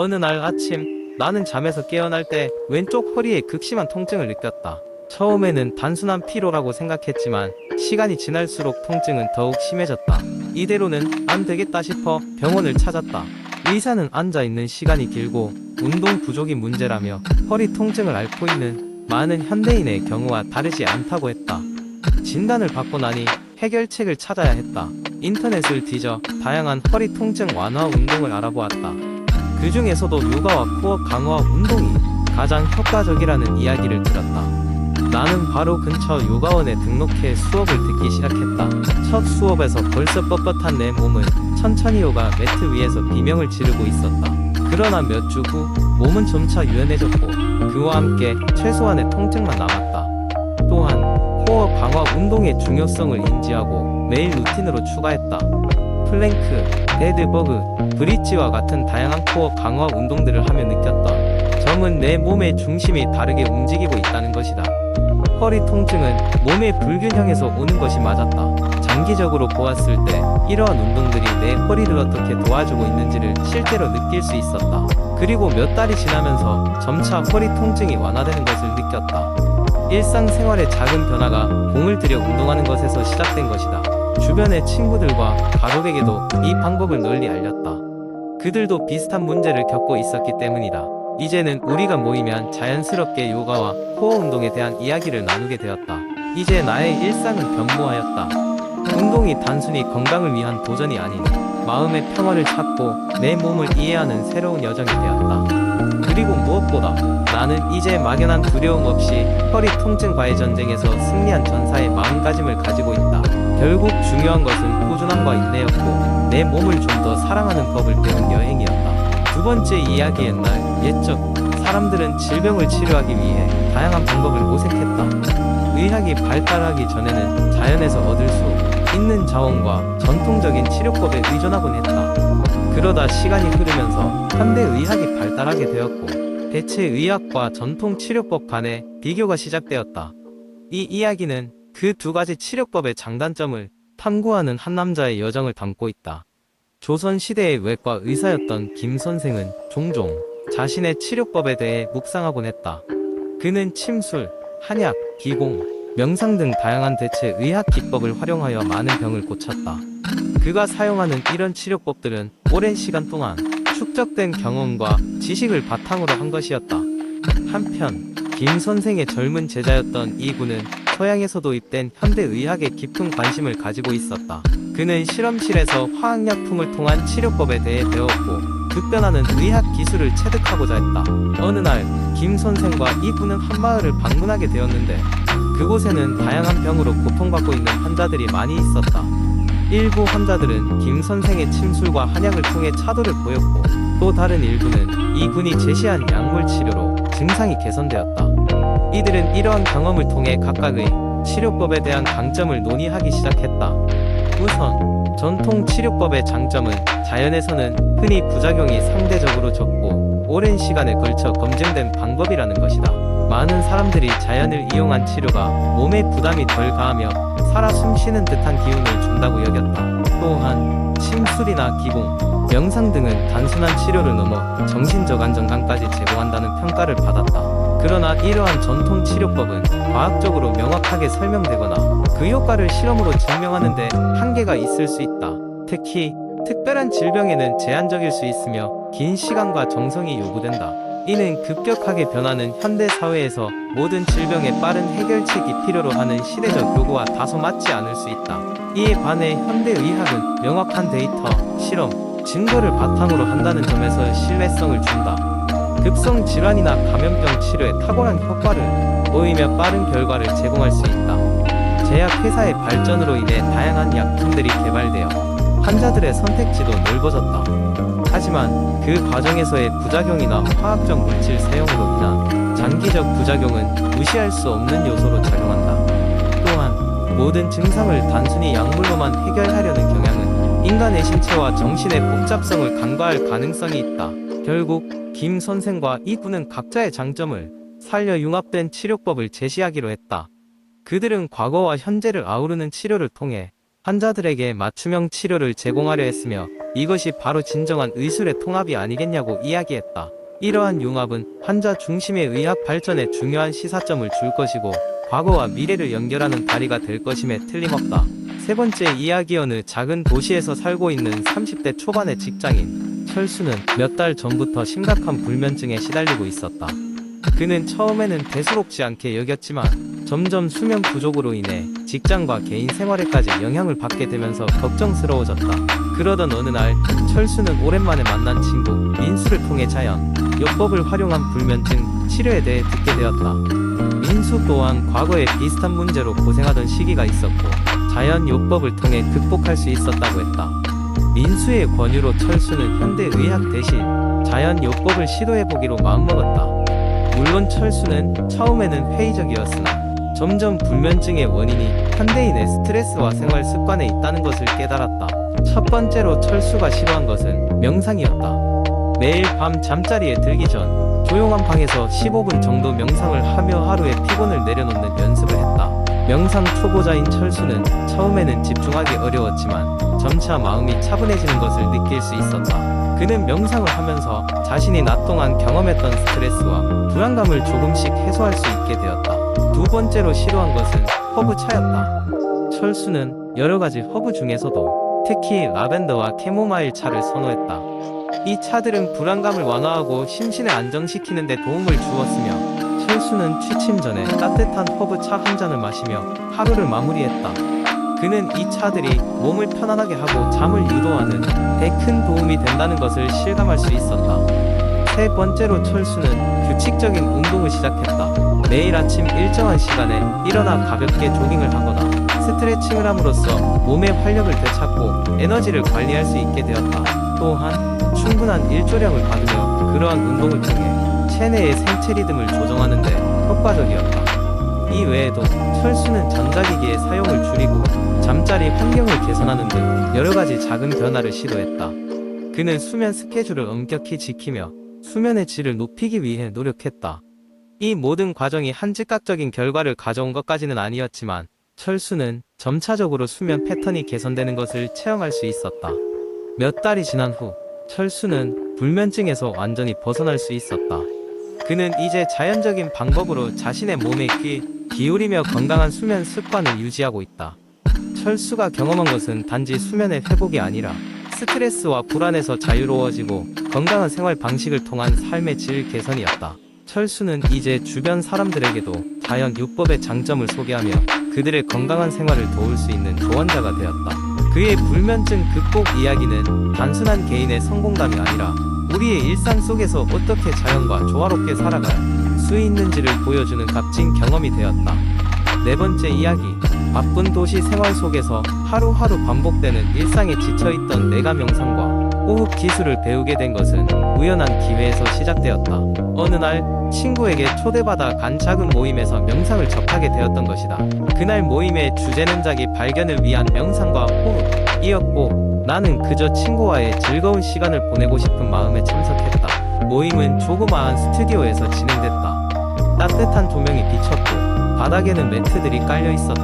어느 날 아침 나는 잠에서 깨어날 때 왼쪽 허리에 극심한 통증을 느꼈다. 처음에는 단순한 피로라고 생각했지만 시간이 지날수록 통증은 더욱 심해졌다. 이대로는 안 되겠다 싶어 병원을 찾았다. 의사는 앉아 있는 시간이 길고 운동 부족이 문제라며 허리 통증을 앓고 있는 많은 현대인의 경우와 다르지 않다고 했다. 진단을 받고 나니 해결책을 찾아야 했다. 인터넷을 뒤져 다양한 허리 통증 완화 운동을 알아보았다. 그 중에서도 요가와 코어 강화 운동이 가장 효과적이라는 이야기를 들었다. 나는 바로 근처 요가원에 등록해 수업을 듣기 시작했다. 첫 수업에서 벌써 뻣뻣한 내 몸은 천천히 요가 매트 위에서 비명을 지르고 있었다. 그러나 몇 주 후 몸은 점차 유연해졌고 그와 함께 최소한의 통증만 남았다. 또한 코어 강화 운동의 중요성을 인지하고 매일 루틴으로 추가했다. 플랭크, 데드버그, 브릿지와 같은 다양한 코어 강화 운동들을 하며 느꼈다. 점은 내 몸의 중심이 다르게 움직이고 있다는 것이다. 허리 통증은 몸의 불균형에서 오는 것이 맞았다. 장기적으로 보았을 때 이러한 운동들이 내 허리를 어떻게 도와주고 있는지를 실제로 느낄 수 있었다. 그리고 몇 달이 지나면서 점차 허리 통증이 완화되는 것을 느꼈다. 일상생활의 작은 변화가 공을 들여 운동하는 것에서 시작된 것이다. 주변의 친구들과 가족에게도 이 방법을 널리 알렸다. 그들도 비슷한 문제를 겪고 있었기 때문이다. 이제는 우리가 모이면 자연스럽게 요가와 코어 운동에 대한 이야기를 나누게 되었다. 이제 나의 일상은 변모하였다. 운동이 단순히 건강을 위한 도전이 아닌 마음의 평화를 찾고 내 몸을 이해하는 새로운 여정이 되었다. 그리고 무엇보다 나는 이제 막연한 두려움 없이 허리 통증과의 전쟁에서 승리한 전사의 마음가짐을 가지고 있다. 결국 중요한 것은 꾸준함과 인내였고 내 몸을 좀 더 사랑하는 법을 배운 여행이었다. 두 번째 이야기 옛날 옛적 사람들은 질병을 치료하기 위해 다양한 방법을 모색했다. 의학이 발달하기 전에는 자연에서 얻을 수 있는 자원과 전통적인 치료법에 의존하곤 했다. 그러다 시간이 흐르면서 현대 의학이 발달하게 되었고 대체 의학과 전통 치료법 간의 비교가 시작되었다. 이 이야기는 그 두 가지 치료법의 장단점을 탐구하는 한 남자의 여정을 담고 있다. 조선 시대의 외과 의사였던 김 선생은 종종 자신의 치료법에 대해 묵상하곤 했다. 그는 침술, 한약, 기공, 명상 등 다양한 대체 의학 기법을 활용하여 많은 병을 고쳤다. 그가 사용하는 이런 치료법들은 오랜 시간 동안 축적된 경험과 지식을 바탕으로 한 것이었다. 한편 김 선생의 젊은 제자였던 이군은 서양에서 도 입된 현대 의학에 깊은 관심을 가지고 있었다. 그는 실험실에서 화학약품을 통한 치료법에 대해 배웠고 급변하는 의학 기술을 체득하고자 했다. 어느 날 김 선생과 이군은 한 마을을 방문하게 되었는데 그곳에는 다양한 병으로 고통받고 있는 환자들이 많이 있었다. 일부 환자들은 김 선생의 침술과 한약을 통해 차도를 보였고 또 다른 일부는 이 군이 제시한 약물 치료로 증상이 개선되었다. 이들은 이러한 경험을 통해 각각의 치료법에 대한 강점을 논의하기 시작했다. 우선 전통 치료법의 장점은 자연에서는 흔히 부작용이 상대적으로 적고 오랜 시간에 걸쳐 검증된 방법이라는 것이다. 많은 사람들이 자연을 이용한 치료가 몸에 부담이 덜 가하며 살아 숨쉬는 듯한 기운을 준다고 여겼다. 또한 침술이나 기공, 명상 등은 단순한 치료를 넘어 정신적 안정감까지 제공한다는 평가를 받았다. 그러나 이러한 전통 치료법은 과학적으로 명확하게 설명되거나 그 효과를 실험으로 증명하는데 한계가 있을 수 있다. 특히 특별한 질병에는 제한적일 수 있으며 긴 시간과 정성이 요구된다. 이는 급격하게 변하는 현대 사회에서 모든 질병의 빠른 해결책이 필요로 하는 시대적 요구와 다소 맞지 않을 수 있다. 이에 반해 현대 의학은 명확한 데이터, 실험, 증거를 바탕으로 한다는 점에서 신뢰성을 준다. 급성 질환이나 감염병 치료에 탁월한 효과를 보이며 빠른 결과를 제공할 수 있다. 제약 회사의 발전으로 인해 다양한 약품들이 개발되어 환자들의 선택지도 넓어졌다. 하지만 그 과정에서의 부작용이나 화학적 물질 사용으로 인한 장기적 부작용은 무시할 수 없는 요소로 작용한다. 또한 모든 증상을 단순히 약물로만 해결하려는 경향은 인간의 신체와 정신의 복잡성을 간과할 가능성이 있다. 결국 김 선생과 이 군은 각자의 장점을 살려 융합된 치료법을 제시하기로 했다. 그들은 과거와 현재를 아우르는 치료를 통해 환자들에게 맞춤형 치료를 제공하려 했으며 이것이 바로 진정한 의술의 통합이 아니겠냐고 이야기했다. 이러한 융합은 환자 중심의 의학 발전에 중요한 시사점을 줄 것이고 과거와 미래를 연결하는 다리가 될 것임에 틀림없다. 세 번째 이야기 어느 작은 도시에서 살고 있는 30대 초반의 직장인 철수는 몇 달 전부터 심각한 불면증에 시달리고 있었다. 그는 처음에는 대수롭지 않게 여겼지만 점점 수면 부족으로 인해 직장과 개인 생활에까지 영향을 받게 되면서 걱정스러워졌다. 그러던 어느 날 철수는 오랜만에 만난 친구 민수를 통해 자연 요법을 활용한 불면증 치료에 대해 듣게 되었다. 민수 또한 과거에 비슷한 문제로 고생하던 시기가 있었고 자연 요법을 통해 극복할 수 있었다고 했다. 민수의 권유로 철수는 현대 의학 대신 자연 요법을 시도해 보기로 마음먹었다. 물론 철수는 처음에는 회의적이었으나 점점 불면증의 원인이 현대인의 스트레스와 생활 습관에 있다는 것을 깨달았다. 첫 번째로 철수가 시도한 것은 명상이었다. 매일 밤 잠자리에 들기 전 조용한 방에서 15분 정도 명상을 하며 하루의 피곤을 내려놓는 연습을 했다. 명상 초보자인 철수는 처음에는 집중하기 어려웠지만 점차 마음이 차분해지는 것을 느낄 수 있었다. 그는 명상을 하면서 자신이 낮 동안 경험했던 스트레스와 불안감을 조금씩 해소할 수 있게 되었다. 두 번째로 시도한 것은 허브 차였다. 철수는 여러 가지 허브 중에서도 특히 라벤더와 캐모마일 차를 선호했다. 이 차들은 불안감을 완화하고 심신을 안정시키는 데 도움을 주었으며 철수는 취침 전에 따뜻한 허브 차 한 잔을 마시며 하루를 마무리했다. 그는 이 차들이 몸을 편안하게 하고 잠을 유도하는 데 큰 도움이 된다는 것을 실감할 수 있었다. 세 번째로 철수는 규칙적인 운동을 시작했다. 매일 아침 일정한 시간에 일어나 가볍게 조깅을 하거나 스트레칭을 함으로써 몸의 활력을 되찾고 에너지를 관리할 수 있게 되었다. 또한 충분한 일조량을 받으며 그러한 운동을 통해 체내의 생체 리듬을 조정하는 데 효과적이었다. 이 외에도 철수는 전자기기의 사용을 줄이고 잠자리 환경을 개선하는 등 여러 가지 작은 변화를 시도했다. 그는 수면 스케줄을 엄격히 지키며 수면의 질을 높이기 위해 노력했다. 이 모든 과정이 한 즉각적인 결과를 가져온 것까지는 아니었지만 철수는 점차적으로 수면 패턴이 개선되는 것을 체험할 수 있었다. 몇 달이 지난 후 철수는 불면증에서 완전히 벗어날 수 있었다. 그는 이제 자연적인 방법으로 자신의 몸에 귀 기울이며 건강한 수면 습관을 유지하고 있다. 철수가 경험한 것은 단지 수면의 회복이 아니라 스트레스와 불안에서 자유로워지고 건강한 생활 방식을 통한 삶의 질 개선이었다. 철수는 이제 주변 사람들에게도 자연 요법의 장점을 소개하며 그들의 건강한 생활을 도울 수 있는 조언자가 되었다. 그의 불면증 극복 이야기는 단순한 개인의 성공담이 아니라 우리의 일상 속에서 어떻게 자연과 조화롭게 살아갈 수 있는지를 보여주는 값진 경험이 되었다. 네 번째 이야기. 바쁜 도시 생활 속에서 하루하루 반복되는 일상에 지쳐있던 내가 명상과 호흡 기술을 배우게 된 것은 우연한 기회에서 시작되었다. 어느 날 친구에게 초대받아 간 작은 모임에서 명상을 접하게 되었던 것이다. 그날 모임의 주제는 자기 발견을 위한 명상과 호흡이었고 나는 그저 친구와의 즐거운 시간을 보내고 싶은 마음에 참석했다. 모임은 조그마한 스튜디오에서 진행됐다. 따뜻한 조명이 비쳤고 바닥에는 매트들이 깔려 있었다.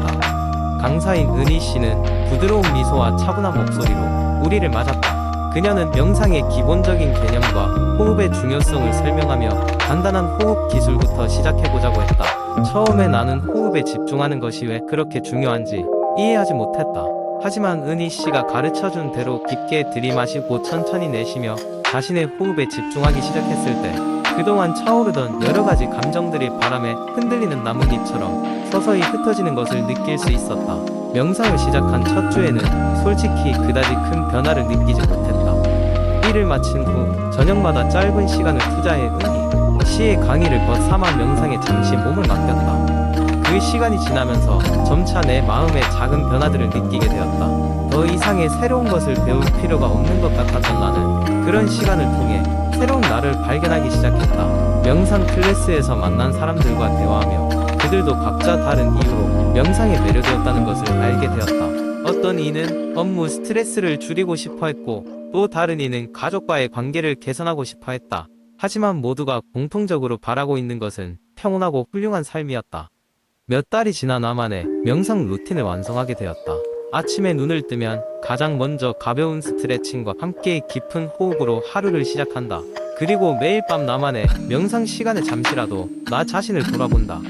강사인 은희 씨는 부드러운 미소와 차분한 목소리로 우리를 맞았다. 그녀는 명상의 기본적인 개념과 호흡의 중요성을 설명하며 간단한 호흡 기술부터 시작해보자고 했다. 처음에 나는 호흡에 집중하는 것이 왜 그렇게 중요한지 이해하지 못했다. 하지만 은희 씨가 가르쳐준 대로 깊게 들이마시고 천천히 내쉬며 자신의 호흡에 집중하기 시작했을 때 그동안 차오르던 여러 가지 감정들이 바람에 흔들리는 나뭇잎처럼 서서히 흩어지는 것을 느낄 수 있었다. 명상을 시작한 첫 주에는 솔직히 그다지 큰 변화를 느끼지 못했다. 일을 마친 후 저녁마다 짧은 시간을 투자해 은희 씨의 강의를 거 삼아 명상에 잠시 몸을 맡겼다. 그 시간이 지나면서 점차 내 마음의 작은 변화들을 느끼게 되었다. 더 이상의 새로운 것을 배울 필요가 없는 것 같았던 나는 그런 시간을 통해 새로운 나를 발견하기 시작했다. 명상 클래스에서 만난 사람들과 대화하며 그들도 각자 다른 이유로 명상에 매료되었다는 것을 알게 되었다. 어떤 이는 업무 스트레스를 줄이고 싶어 했고 또 다른 이는 가족과의 관계를 개선하고 싶어 했다. 하지만 모두가 공통적으로 바라고 있는 것은 평온하고 훌륭한 삶이었다. 몇 달이 지나 나만의 명상 루틴을 완성하게 되었다. 아침에 눈을 뜨면 가장 먼저 가벼운 스트레칭과 함께 깊은 호흡으로 하루를 시작한다. 그리고 매일 밤 나만의 명상 시간에 잠시라도 나 자신을 돌아본다.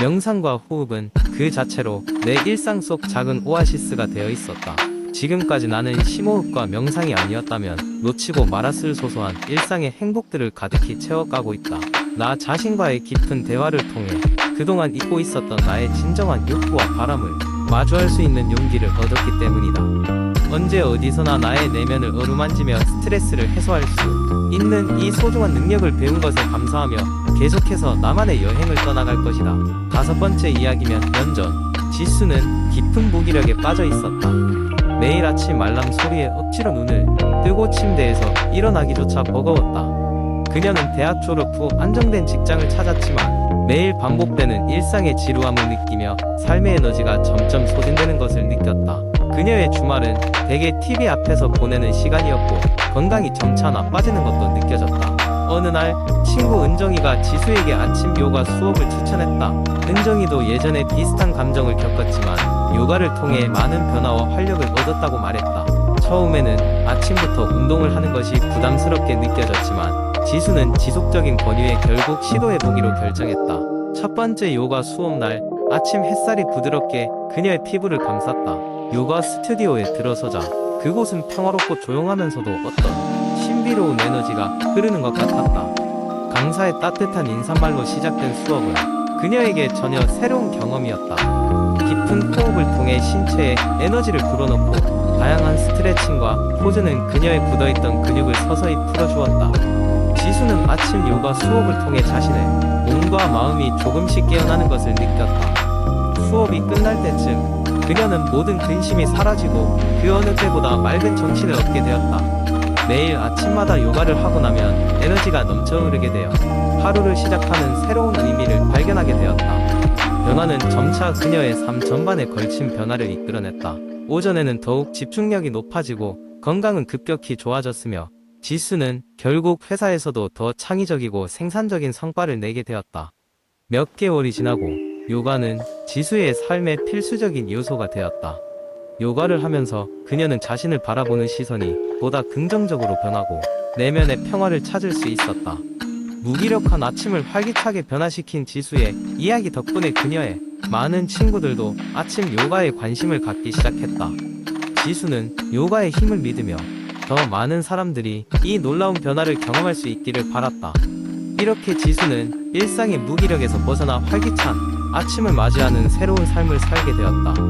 명상과 호흡은 그 자체로 내 일상 속 작은 오아시스가 되어 있었다. 지금까지 나는 심호흡과 명상이 아니었다면 놓치고 말았을 소소한 일상의 행복들을 가득히 채워가고 있다. 나 자신과의 깊은 대화를 통해 그동안 잊고 있었던 나의 진정한 욕구와 바람을 마주할 수 있는 용기를 얻었기 때문이다. 언제 어디서나 나의 내면을 어루만지며 스트레스를 해소할 수 있는 이 소중한 능력을 배운 것에 감사하며 계속해서 나만의 여행을 떠나갈 것이다. 다섯 번째 이야기면 연전. 지수는 깊은 무기력에 빠져 있었다. 매일 아침 알람 소리에 억지로 눈을 뜨고 침대에서 일어나기조차 버거웠다. 그녀는 대학 졸업 후 안정된 직장을 찾았지만 매일 반복되는 일상의 지루함을 느끼며 삶의 에너지가 점점 소진되는 것을 느꼈다. 그녀의 주말은 대개 TV 앞에서 보내는 시간이었고 건강이 점차 나빠지는 것도 느껴졌다. 어느 날 친구 은정이가 지수에게 아침 요가 수업을 추천했다. 은정이도 예전에 비슷한 감정을 겪었지만 요가를 통해 많은 변화와 활력을 얻었다고 말했다. 처음에는 아침부터 운동을 하는 것이 부담스럽게 느껴졌지만 지수는 지속적인 권유에 결국 시도해보기로 결정했다. 첫 번째 요가 수업 날 아침 햇살이 부드럽게 그녀의 피부를 감쌌다. 요가 스튜디오에 들어서자 그곳은 평화롭고 조용하면서도 어떤 신비로운 에너지가 흐르는 것 같았다. 강사의 따뜻한 인사말로 시작된 수업은 그녀에게 전혀 새로운 경험이었다. 깊은 호흡을 통해 신체에 에너지를 불어넣고 다양한 스트레칭과 포즈는 그녀의 굳어있던 근육을 서서히 풀어주었다. 지수는 아침 요가 수업을 통해 자신의 몸과 마음이 조금씩 깨어나는 것을 느꼈다. 수업이 끝날 때쯤 그녀는 모든 근심이 사라지고 그 어느 때보다 맑은 정신을 얻게 되었다. 매일 아침마다 요가를 하고 나면 에너지가 넘쳐 흐르게 되어 하루를 시작하는 새로운 의미를 발견하게 되었다. 변화는 점차 그녀의 삶 전반에 걸친 변화를 이끌어냈다. 오전에는 더욱 집중력이 높아지고 건강은 급격히 좋아졌으며 지수는 결국 회사에서도 더 창의적이고 생산적인 성과를 내게 되었다. 몇 개월이 지나고 요가는 지수의 삶의 필수적인 요소가 되었다. 요가를 하면서 그녀는 자신을 바라보는 시선이 보다 긍정적으로 변하고 내면의 평화를 찾을 수 있었다. 무기력한 아침을 활기차게 변화시킨 지수의 이야기 덕분에 그녀의 많은 친구들도 아침 요가에 관심을 갖기 시작했다. 지수는 요가의 힘을 믿으며 더 많은 사람들이 이 놀라운 변화를 경험할 수 있기를 바랐다. 이렇게 지수는 일상의 무기력에서 벗어나 활기찬 아침을 맞이하는 새로운 삶을 살게 되었다.